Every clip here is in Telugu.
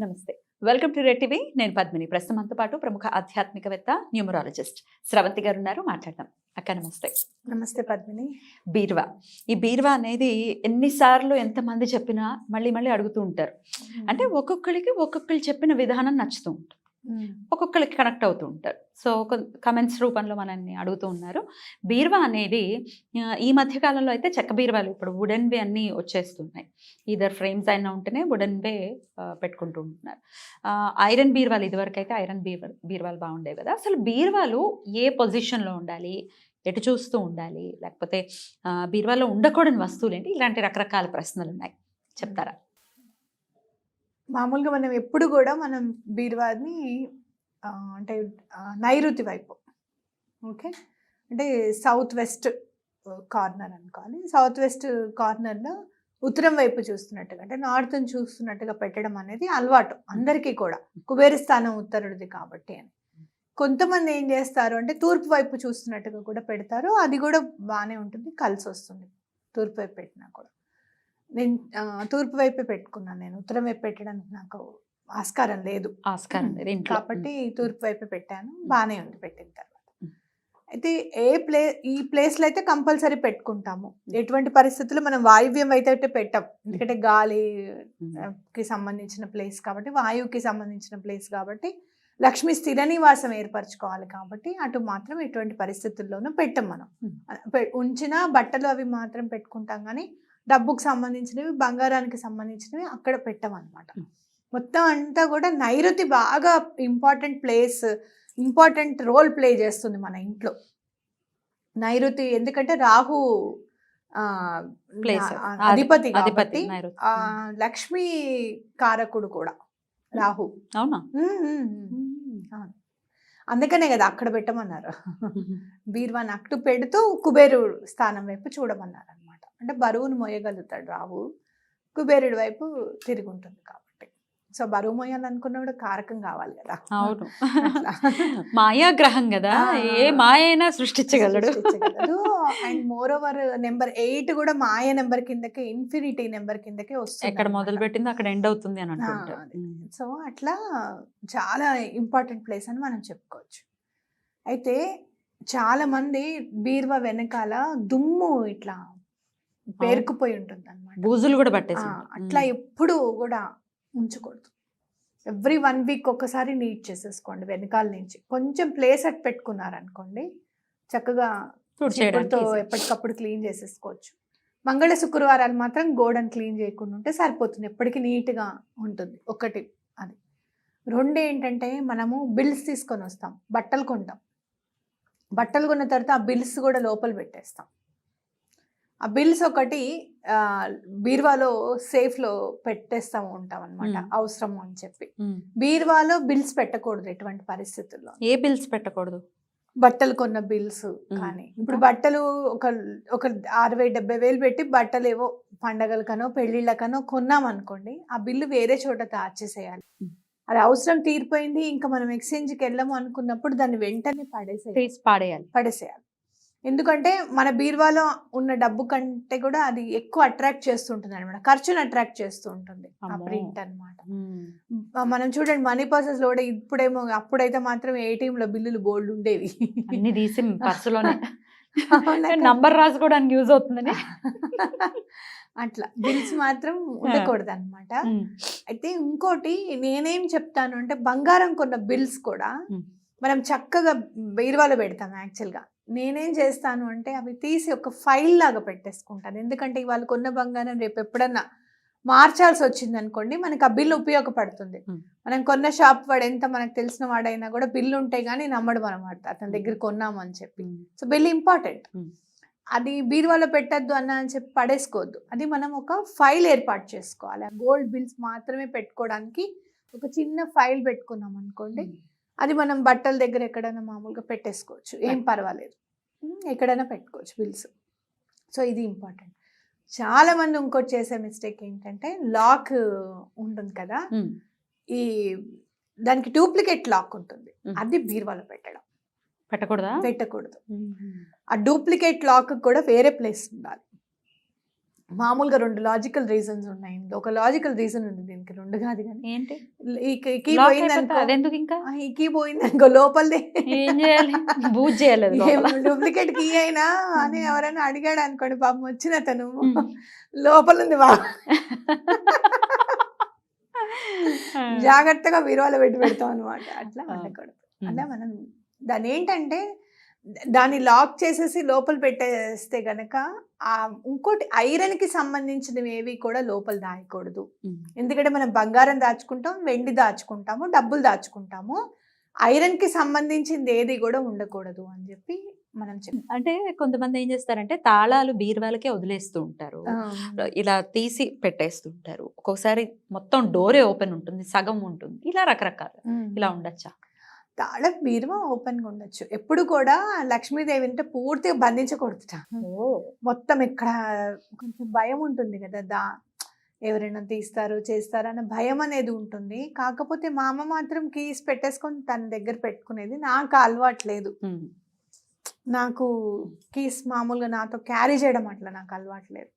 నమస్తే. వెల్కమ్ టు రెడ్ టీవీ నేను పద్మిని. ప్రస్తుతం మనతో పాటు ప్రముఖ ఆధ్యాత్మికవేత్త న్యూమరాలజిస్ట్ స్రవంతి గారు ఉన్నారు. మాట్లాడదాం. అక్క నమస్తే. నమస్తే పద్మిని. బీర్వా. ఈ బీర్వా అనేది ఎన్నిసార్లు ఎంతమంది చెప్పినా మళ్ళీ మళ్ళీ అడుగుతూ ఉంటారు. అంటే ఒక్కొక్కరికి ఒక్కొక్కరు చెప్పిన విధానం నచ్చుతూ ఉంటుంది. Hmm. ఒక్కొక్కరికి కనెక్ట్ అవుతూ ఉంటారు. సో కమెంట్స్ రూపంలో మనల్ని అడుగుతూ ఉన్నారు. బీర్వా అనేది ఈ మధ్యకాలంలో అయితే చెక్క బీర్వాలు ఇప్పుడు వుడెన్ వే అన్నీ వచ్చేస్తున్నాయి. ఇదర్ ఫ్రేమ్స్ అయినా ఉంటేనే వుడెన్ వే పెట్టుకుంటూ ఉంటున్నారు. ఐరన్ బీర్వాలు ఇదివరకు అయితే ఐరన్ బీర్వా బీర్వాలు బాగుండేవి కదా. అసలు బీర్వాలు ఏ పొజిషన్లో ఉండాలి? ఎటు చూస్తూ ఉండాలి? లేకపోతే బీర్వాలో ఉండకూడని వస్తువులు ఏంటి? ఇలాంటి రకరకాల ప్రశ్నలు ఉన్నాయి. చెప్తారా? మామూలుగా మనం ఎప్పుడు కూడా మనం బీరువాని అంటే నైరుతి వైపు. ఓకే? అంటే సౌత్ వెస్ట్ కార్నర్ అనుకోవాలి. సౌత్ వెస్ట్ కార్నర్లో ఉత్తరం వైపు చూస్తున్నట్టుగా అంటే నార్త్ని చూస్తున్నట్టుగా పెట్టడం అనేది అలవాటు అందరికీ కూడా. కుబేరస్థానం ఉత్తరుడిది కాబట్టి అని. కొంతమంది ఏం చేస్తారు అంటే తూర్పు వైపు చూస్తున్నట్టుగా కూడా పెడతారు. అది కూడా బాగానే ఉంటుంది. కలిసి వస్తుంది తూర్పు వైపు పెట్టినా కూడా. నేను తూర్పు వైపే పెట్టుకున్నాను నేను. ఉత్తరం వైపు పెట్టడానికి నాకు ఆస్కారం లేదు. ఆస్కారం లేదు కాబట్టి తూర్పు వైపే పెట్టాను. బాగానే ఉంది పెట్టిన తర్వాత. అయితే ఏ ప్లే ఈ ప్లేస్లో అయితే కంపల్సరీ పెట్టుకుంటాము. ఎటువంటి పరిస్థితుల్లో మనం వాయువ్యం అయితే పెట్టాం. ఎందుకంటే గాలి ఉమ్. ఆ, కి సంబంధించిన ప్లేస్ కాబట్టి వాయువుకి సంబంధించిన ప్లేస్ కాబట్టి లక్ష్మి స్థిర నివాసం ఏర్పరచుకోవాలి కాబట్టి అటు మాత్రం ఎటువంటి పరిస్థితుల్లోనూ పెట్టం మనం. ఉంచిన బట్టలు అవి మాత్రం పెట్టుకుంటాం కానీ డబ్బుకు సంబంధించినవి బంగారానికి సంబంధించినవి అక్కడ పెట్టం అనమాట Hmm. మొత్తం అంతా కూడా నైరుతి బాగా important place important role play చేస్తుంది మన ఇంట్లో. నైరుతి ఎందుకంటే రాహు అధిపతి అధిపతి లక్ష్మీ కారకుడు కూడా రాహు. అవునా. అందుకనే కదా అక్కడ పెట్టమన్నారు. బీర్వాన్ అక్కడ పెడుతూ కుబేరు స్థానం వైపు చూడమన్నారు అంటే బరువును మోయగలుగుతాడు రాహు కుబేరుడి వైపు తిరిగి ఉంటుంది కాబట్టి. సో బరువు మోయాలనుకున్నప్పుడు కారకం కావాలి కదా. అవును. అట్లా. మాయా గ్రహం కదా. ఏ మాయ అయినా సృష్టించగలడు. And more over number eight కూడా మాయ నెంబర్ కిందకే ఇన్ఫినిటీ నెంబర్ కిందకే వస్తుంది ఎక్కడ. మొదలు పెట్టిందో అక్కడ ఎండ్ అవుతుంది అని. సో అట్లా చాలా ఇంపార్టెంట్ ప్లేస్ అని మనం చెప్పుకోవచ్చు. అయితే చాలా మంది బీర్వా వెనకాల దుమ్ము ఇట్లా పేరుకుపోయి ఉంటుంది అనమాట బూజులు కూడా పట్టేసి అట్లా ఎప్పుడు కూడా ఉంచకూడదు. ఎవ్రీ వన్ వీక్ ఒకసారి నీట్ చేసేసుకోండి వెనకాల నుంచి. కొంచెం ప్లేస్ అట్ పెట్టుకున్నారనుకోండి చక్కగా చీపురుతో ఎప్పటికప్పుడు క్లీన్ చేసేసుకోవచ్చు. మంగళ శుక్రవారాలు మాత్రం గోడను క్లీన్ చేయకుండా ఉంటే సరిపోతుంది. ఎప్పటికీ నీట్గా ఉంటుంది. ఒకటి అది. రెండు ఏంటంటే మనము బిల్స్ తీసుకొని వస్తాం. బట్టలు కొంటాం. బట్టలు కొన్న తర్వాత ఆ బిల్స్ కూడా లోపల పెట్టేస్తాం. ఆ బిల్స్ ఒకటి ఆ, బీరువాలో సేఫ్లో పెట్టేస్తాము ఉంటాం అనమాట. అవసరము అని చెప్పి. బీరువాలో బిల్స్ పెట్టకూడదు ఎటువంటి పరిస్థితుల్లో. ఏ బిల్స్ పెట్టకూడదు? బట్టలు కొన్న బిల్స్ కానీ. ఇప్పుడు బట్టలు ఒక ఒక అరవై డెబ్బై వేలు పెట్టి బట్టలు ఏవో పండగలకనో పెళ్ళిళ్ళకనో కొన్నాం అనుకోండి ఆ బిల్లు వేరే చోట దాచేసేయాలి మ్. అది అవసరం తీరిపోయింది ఇంకా మనం ఎక్స్చేంజ్కి వెళ్ళాము అనుకున్నప్పుడు దాన్ని వెంటనే పడేసేయాలి. పడేసేయాలి. ఎందుకంటే మన బీరువాలో ఉన్న డబ్బు కంటే కూడా అది ఎక్కువ అట్రాక్ట్ చేస్తుంటుంది అనమాట ఖర్చును అట్రాక్ట్ చేస్తూ ఉంటుంది ఆ. ప్రింట్ అన్నమాట ఉమ్. మనం చూడండి మనీ పర్సెస్లో కూడా ఇప్పుడేమో అప్పుడైతే మాత్రం ఏటీఎం లో బిల్లులు బోల్డ్ ఉండేవి అన్ని తీసి పర్సులోనే అవునా కదా? నంబర్ రాసుకోవడానికి యూజ్ అవుతుందని అట్లా బిల్స్ మాత్రం ఉండకూడదు అనమాట. అయితే ఇంకోటి నేనేం చెప్తాను అంటే బంగారం కొన్న బిల్స్ కూడా. మనం చక్కగా బీరువాలో పెడతాం యాక్చువల్గా నేనేం చేస్తాను అంటే అవి తీసి ఒక ఫైల్ లాగా పెట్టేసుకుంటాను. ఎందుకంటే ఇవాళ కొన్న బంగారం రేపు ఎప్పుడన్నా మార్చాల్సి వచ్చింది అనుకోండి మనకి ఆ బిల్ ఉపయోగపడుతుంది. మనం కొన్న షాప్ వాడు ఎంత మనకు తెలిసిన వాడైనా కూడా బిల్లు ఉంటే కానీ నమ్మడు అనమాట అతని దగ్గర కొన్నాము అని చెప్పి. So bill important. అది బీరువాలో పెట్టద్దు అన్న అని చెప్పి పడేసుకోవద్దు. అది మనం ఒక ఫైల్ ఏర్పాటు చేసుకోవాలి. గోల్డ్ బిల్స్ మాత్రమే పెట్టుకోవడానికి ఒక చిన్న ఫైల్ పెట్టుకున్నాం అనుకోండి అది మనం బట్టల దగ్గర ఎక్కడైనా మామూలుగా పెట్టేసుకోవచ్చు. ఏం పర్వాలేదు. ఎక్కడైనా పెట్టుకోవచ్చు బిల్స్. సో ఇది ఇంపార్టెంట్. చాలా మంది ఇంకోటి చేసే మిస్టేక్ ఏంటంటే లాక్ ఉంటుంది కదా. ఈ దానికి డూప్లికేట్ లాక్ ఉంటుంది. అది బీరువాలో పెట్టడం. పెట్టకూడదా? పెట్టకూడదు. ఆ డూప్లికేట్ లాక్ కూడా వేరే ప్లేస్ ఉండాలి. మామూలుగా రెండు లాజికల్ రీజన్స్ ఉన్నాయి. ఒక లాజికల్ రీజన్ ఉంది దీనికి రెండు కాదు కానీ ఏంటి ఈ కీ- పోయింది అనుకో అదెందుకు ఇంకా ఈ కీ పోయింది అనుకో లోపలది ఏం చేయాలి బూజ్ చేయాలి అది లోపల. డూప్లికేట్ కీ అయినా అని ఎవరైనా అడిగాడు అనుకోండి పాపం వచ్చిన తను. లోపల ఉంది బా ఆ. జాగ్రత్తగా బీరువాలో పెట్టి పెడతాం అనమాట అట్లా. ఉండకూడదు. అలా మనం దాని ఏంటంటే దాన్ని లాక్ చేసేసి లోపల పెట్టేస్తే గనక ఆ ఇంకోటి ఐరన్కి సంబంధించినవి ఏవి కూడా లోపల దాయకూడదు. ఎందుకంటే మనం బంగారం దాచుకుంటాం వెండి దాచుకుంటాము డబ్బులు దాచుకుంటాము. ఐరన్కి సంబంధించింది ఏది కూడా ఉండకూడదు అని చెప్పి మనం చెప్తాం అంటే కొంతమంది ఏం చేస్తారంటే తాళాలు బీరువాలకే వదిలేస్తూ ఉంటారు. ఇలా తీసి పెట్టేస్తుంటారు ఒక్కొక్కసారి మొత్తం డోరే ఓపెన్ ఉంటుంది సగం ఉంటుంది ఇలా రకరకాల. ఇలా ఉండొచ్చా? తాళ బీరువా ఓపెన్గా ఉండొచ్చు. ఎప్పుడు కూడా లక్ష్మీదేవి అంటే పూర్తిగా బంధించకూడదుట. మొత్తం ఇక్కడ కొంచెం భయం ఉంటుంది కదా దా ఎవరైనా తీస్తారు చేస్తారు అన్న భయం అనేది ఉంటుంది. కాకపోతే మా అమ్మ మాత్రం కీస్ పెట్టేసుకొని తన దగ్గర పెట్టుకునేది నాకు అలవాట్లేదు. నాకు కీస్ మామూలుగా నాతో క్యారీ చేయడం అట్లా నాకు అలవాట్లేదు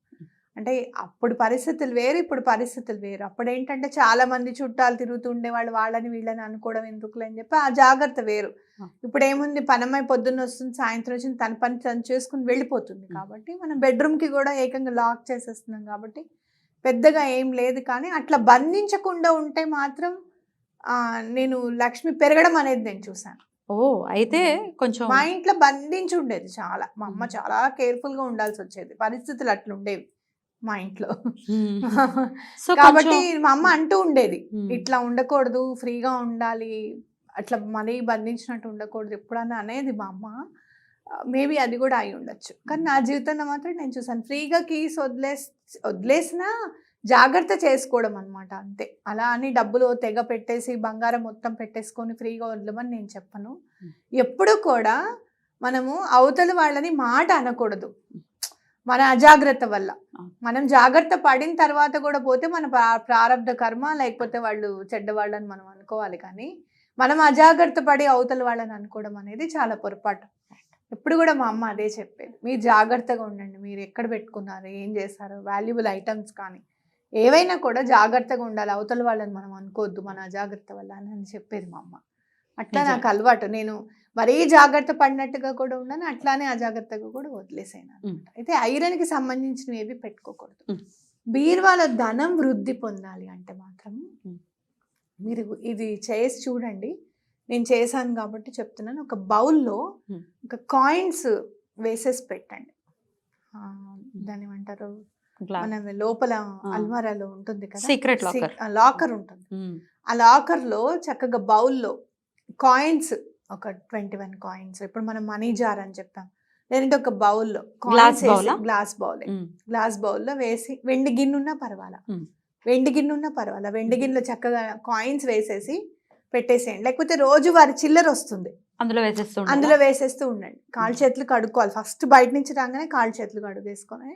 అంటే అప్పుడు పరిస్థితులు వేరు ఇప్పుడు పరిస్థితులు వేరు. అప్పుడు ఏంటంటే చాలా మంది చుట్టాలు తిరుగుతూ ఉండేవాళ్ళు వాళ్ళని వీళ్ళని అనుకోవడం ఎందుకులే అని చెప్పి ఆ జాగ్రత్త వేరు. ఇప్పుడు ఏముంది పనమ్మాయి పొద్దున్న వస్తుంది సాయంత్రం వచ్చింది తన పని తను చేసుకుని వెళ్ళిపోతుంది. కాబట్టి మనం బెడ్రూమ్కి కూడా ఏకంగా లాక్ చేసేస్తున్నాం కాబట్టి పెద్దగా ఏం లేదు కానీ అట్లా బంధించకుండా ఉంటే మాత్రం నేను లక్ష్మి పెరగడం అనేది నేను చూసాను ఓ అయితే కొంచెం మా ఇంట్లో బంధించి ఉండేది చాలా. మా అమ్మ మ్మ్. చాలా కేర్ఫుల్గా ఉండాల్సి వచ్చేది. పరిస్థితులు అట్లా ఉండేవి మా ఇంట్లో. సో కాబట్టి మా అమ్మ అంటూ ఉండేది. ఇట్లా ఉండకూడదు ఫ్రీగా ఉండాలి అట్లా మరీ బంధించినట్టు ఉండకూడదు ఎప్పుడన్నా అనేది మా అమ్మ మేబీ అది కూడా అయి ఉండొచ్చు కానీ నా జీవితంలో మాత్రం నేను చూసాను ఫ్రీగా కీస్ వదిలేస్ వదిలేసినా జాగ్రత్త చేసుకోవడం అనమాట అంతే అలా అని డబ్బులు తెగ పెట్టేసి బంగారం మొత్తం పెట్టేసుకొని ఫ్రీగా వదలమని నేను చెప్పను. ఎప్పుడు కూడా మనము అవతల వాళ్ళని మాట అనకూడదు మన అజాగ్రత్త వల్ల. మనం జాగ్రత్త పడిన తర్వాత కూడా పోతే మన ప్రా- ప్రారంధ కర్మ లేకపోతే వాళ్ళు చెడ్డవాళ్ళని మనం అనుకోవాలి కానీ మనం అజాగ్రత్త పడి అవతల వాళ్ళని అనుకోవడం అనేది చాలా పొరపాటు. ఎప్పుడు కూడా మా అమ్మ అదే చెప్పేది. మీరు జాగ్రత్తగా ఉండండి. మీరు ఎక్కడ పెట్టుకున్నారు? ఏం చేశారు? వాల్యుబుల్ ఐటమ్స్ కానీ ఏవైనా కూడా జాగ్రత్తగా ఉండాలి. అవతల వాళ్ళని మనం అనుకోవద్దు మన అజాగ్రత్త వల్ల అని అని చెప్పేది మా అమ్మ. అట్లా. నాకు అలవాటు నేను మరీ జాగ్రత్త పడినట్టుగా కూడా ఉన్నాను అట్లానే అజాగ్రత్తగా కూడా వదిలేసాను. అయితే ఐరన్కి సంబంధించినవి ఏవి పెట్టుకోకూడదు. బీరువాలో ధనం వృద్ధి పొందాలి అంటే మాత్రం. మీరు ఇది చేసి చూడండి నేను చేశాను కాబట్టి చెప్తున్నాను ఒక బౌల్లో. ఒక కాయిన్స్ వేసేసి పెట్టండి ఆ, దాన్ని ఏమంటారు మన లోపల ఆ. అల్మారాలో ఉంటుంది కదా సీక్రెట్ లాకర్ లాకర్ ఉంటుంది. ఆ లాకర్లో చక్కగా బౌల్లో కాయిన్స్ ఒక ట్వంటీ వన్ కాయిన్స్. ఇప్పుడు మనం మనీ జార్ అని చెప్పాం లేదంటే ఒక బౌల్లో ఆ? Glass bowl. గ్లాస్ బౌల్లో వేసి వెండి గిన్నె ఉన్నా పర్వాలా. వెండి గిన్నె ఉన్నా పర్వాలా? వెండి గిన్నెలో చక్కగా కాయిన్స్ వేసేసి పెట్టేసేయండి. లేకపోతే రోజు వారి చిల్లర వస్తుంది. అందులో వేసేస్తుండ అందులో వేసేస్తూ ఉండండి. కాళ్ళు చేతులు కడుక్కోవాలి. ఫస్ట్ బయట నుంచి రాగానే కాళ్ళు చేతులు కడుగేసుకొని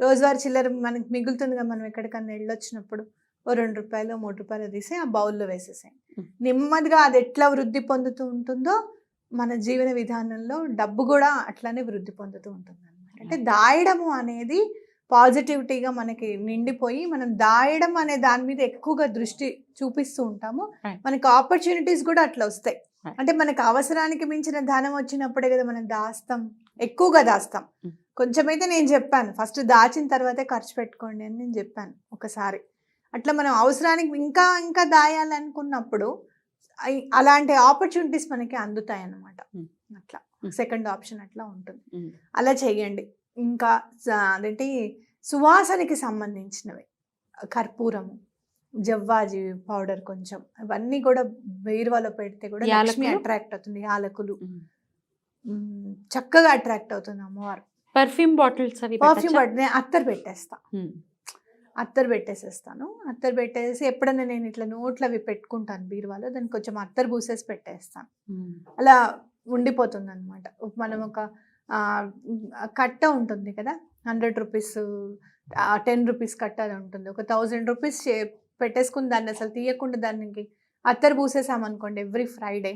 రోజువారి చిల్లర మనకి మిగులుతుంది కదా మనం ఎక్కడికన్నా వెళ్ళొచ్చినప్పుడు. ఓ రెండు రూపాయలు మూడు రూపాయలు తీసి ఆ బౌల్లో వేసేసేయండి మ్మ్. నెమ్మదిగా అది ఎట్లా వృద్ధి పొందుతూ ఉంటుందో మన జీవన విధానంలో డబ్బు కూడా అట్లానే వృద్ధి పొందుతూ ఉంటుంది అనమాట అంటే దాయడము అనేది పాజిటివిటీగా మనకి నిండిపోయి మనం దాయడం అనే దాని మీద ఎక్కువగా దృష్టి చూపిస్తూ ఉంటాము. మనకి ఆపర్చునిటీస్ కూడా అట్లా వస్తాయి. అంటే మనకి అవసరానికి మించిన ధనం వచ్చినప్పుడే కదా మనం దాస్తాం ఎక్కువగా దాస్తాం. కొంచెమైతే నేను చెప్పాను ఫస్ట్ దాచిన తర్వాతే ఖర్చు పెట్టుకోండి అని నేను చెప్పాను ఒకసారి అట్లా మనం అవసరానికి ఇంకా ఇంకా దాయాలనుకున్నప్పుడు అలాంటి ఆపర్చునిటీస్ మనకి అందుతాయి అన్నమాట. అట్లా. సెకండ్ ఆప్షన్ అట్లా ఉంటుంది. అలా చేయండి ఇంకా అదేంటి సువాసనకి సంబంధించినవి కర్పూరము జవ్వాజి పౌడర్ కొంచెం అవన్నీ కూడా బీరువాలో పెడితే కూడా లక్ష్మి? అట్రాక్ట్ అవుతుంది యాలకులు చక్కగా అట్రాక్ట్ అవుతుంది అమ్మవారు పర్ఫ్యూమ్ బాటిల్స్ అవి పర్ఫ్యూమ్? నేను అత్తర్ పెట్టేస్తా. అత్తర్ పెట్టేసేస్తాను. అత్తర్ పెట్టేసి ఎప్పుడైనా నేను ఇట్లా నోట్లు అవి పెట్టుకుంటాను బీరువాలో దానికి కొంచెం అత్తర్ పూసేసి పెట్టేస్తాను. అలా ఉండిపోతుంది అనమాట మనం ఒక కట్ట ఉంటుంది కదా హండ్రెడ్ రూపీస్ టెన్ రూపీస్ కట్ట అది ఉంటుంది. ఒక థౌజండ్ రూపీస్ పెట్టేసుకుని దాన్ని అసలు తీయకుండా దానికి అత్తరు పూసేసామనుకోండి ఎవ్రీ ఫ్రైడే.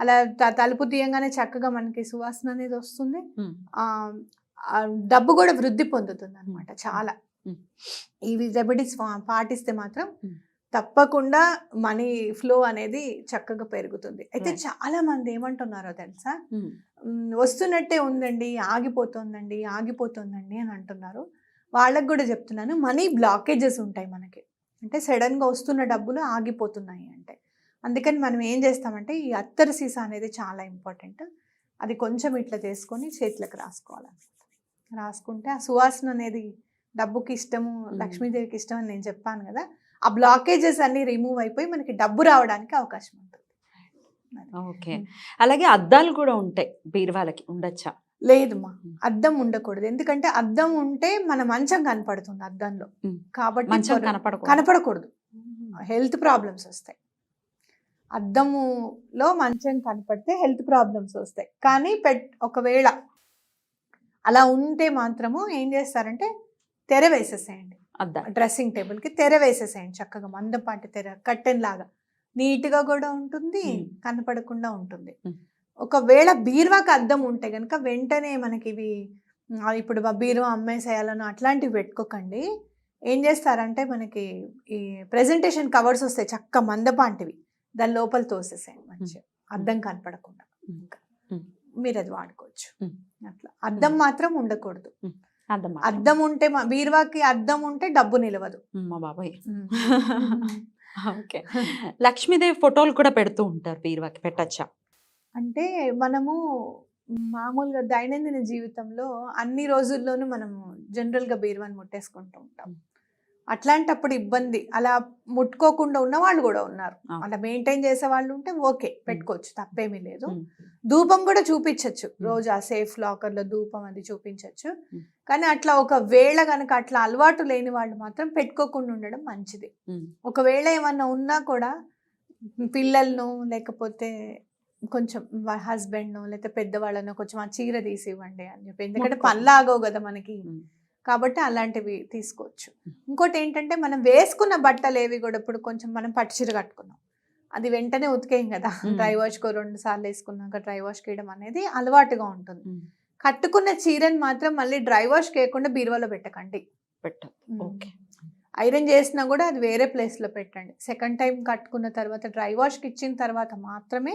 అలా తలుపు తీయంగానే చక్కగా మనకి సువాసన అనేది వస్తుంది. డబ్బు కూడా వృద్ధి పొందుతుంది అనమాట చాలా. ఇవి రెమెడీస్ పాటిస్తే మాత్రం. తప్పకుండా మనీ ఫ్లో అనేది చక్కగా పెరుగుతుంది. అయితే. చాలా మంది ఏమంటున్నారో తెలుసా? వస్తున్నట్టే ఉందండి ఆగిపోతుందండి ఆగిపోతుందండి అని అంటున్నారు. వాళ్ళకి కూడా చెప్తున్నాను మనీ బ్లాకేజెస్ ఉంటాయి మనకి. అంటే సడన్గా వస్తున్న డబ్బులు ఆగిపోతున్నాయి అంటే. అందుకని మనం ఏం చేస్తామంటే ఈ అత్తరు సీసా అనేది చాలా ఇంపార్టెంట్. అది కొంచెం ఇట్లా తీసుకొని చేతులకు రాసుకోవాలన్నమాట. రాసుకుంటే ఆ సువాసన అనేది డబ్బుకి ఇష్టము లక్ష్మీదేవికి ఇష్టం అని నేను చెప్పాను కదా ఆ బ్లాకేజెస్ అన్ని రిమూవ్ అయిపోయి మనకి డబ్బు రావడానికి అవకాశం ఉంటుంది. ఓకే. అలాగే అద్దాలు కూడా ఉంటాయి బీరువాలకి ఉండొచ్చా? లేదుమా. అద్దం ఉండకూడదు. ఎందుకంటే అద్దం ఉంటే మన మంచం కనపడుతుంది అద్దంలో. కాబట్టి మంచం కనపడకూడదు. కనపడకూడదు. హెల్త్ ప్రాబ్లమ్స్ వస్తాయి. అద్దములో మంచం కనపడితే హెల్త్ ప్రాబ్లమ్స్ వస్తాయి. కానీ పెట్ ఒకవేళ అలా ఉంటే మాత్రము ఏం చేస్తారంటే తెర వేసేసేయండి. డ్రెస్సింగ్ టేబుల్కి తెర వేసేసేయండి చక్కగా మందపాటి తెర కట్టెన్ లాగా. నీట్గా కూడా ఉంటుంది. కనపడకుండా ఉంటుంది. ఒకవేళ బీరువాకి అద్దం ఉంటే కనుక వెంటనే మనకి ఇవి ఇప్పుడు బీరువా అమ్మేసేయాలను అట్లాంటివి పెట్టుకోకండి. ఏం చేస్తారంటే మనకి ఈ ప్రెజెంటేషన్ కవర్స్ వస్తాయి చక్క మందపాంటివి దాని లోపల తోసేసేయండి మంచిగా. అద్దం కనపడకుండా. Hmm. మీరు అది వాడుకోవచ్చు. అట్లా. అద్దం మాత్రం ఉండకూడదు. అద్దం ఉంటే మా- బీరువాకి అద్దం ఉంటే డబ్బు నిలవదు. మా బాబాయ్. ఓకే. లక్ష్మీదేవి ఫోటోలు కూడా పెడుతూ ఉంటారు బీరువాకి పెట్టచ్చా? అంటే మనము మామూలుగా దైనందిన జీవితంలో అన్ని రోజుల్లోనూ మనము జనరల్గా బీరువాని ముట్టేసుకుంటూ ఉంటాం. అట్లాంటప్పుడు ఇబ్బంది అలా ముట్టుకోకుండా ఉన్న వాళ్ళు కూడా ఉన్నారు. అలా మెయింటైన్ చేసే వాళ్ళు ఉంటే ఓకే పెట్టుకోవచ్చు తప్పేమీ లేదు. ధూపం కూడా చూపించవచ్చు. రోజు ఆ సేఫ్ లాకర్లో ధూపం అది చూపించవచ్చు. కానీ అట్లా ఒక వేళ కనుక అట్లా అలవాటు లేని వాళ్ళు మాత్రం పెట్టుకోకుండా ఉండడం మంచిది. ఒకవేళ ఏమన్నా ఉన్నా కూడా పిల్లలను లేకపోతే కొంచెం హస్బెండ్ను లేకపోతే పెద్దవాళ్ళను కొంచెం ఆ చీర తీసి ఇవ్వండి అని చెప్పి ఎందుకంటే ముట్టుకో. పనులాగవు కదా మనకి. కాబట్టి అలాంటివి తీసుకోవచ్చు. ఇంకోటి ఏంటంటే మనం వేసుకున్న బట్టలు ఏవి కూడా ఇప్పుడు కొంచెం మనం పట్టు చీర కట్టుకున్నాం. అది వెంటనే ఉతికేయం కదా. డ్రై వాష్కో రెండు సార్లు వేసుకున్నాక డ్రై వాష్ చేయడం అనేది అలవాటుగా ఉంటుంది. కట్టుకున్న చీరని మాత్రం మళ్ళీ డ్రై వాష్ చేయకుండా బీరువాలో పెట్టకండి. పెట్టు ఓకే. ఐరన్ చేసినా కూడా అది వేరే ప్లేస్లో పెట్టండి. సెకండ్ టైం కట్టుకున్న తర్వాత డ్రై వాష్కి ఇచ్చిన తర్వాత మాత్రమే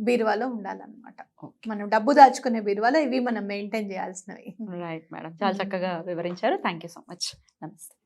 బీరువాలో ఉండాలన్నమాట. ఓకే. మనం డబ్బు దాచుకునే బీరువాలో ఇవి మనం మెయింటైన్ చేయాల్సినవి. Right madam. చాలా చక్కగా వివరించారు. Thank you so much. నమస్తే.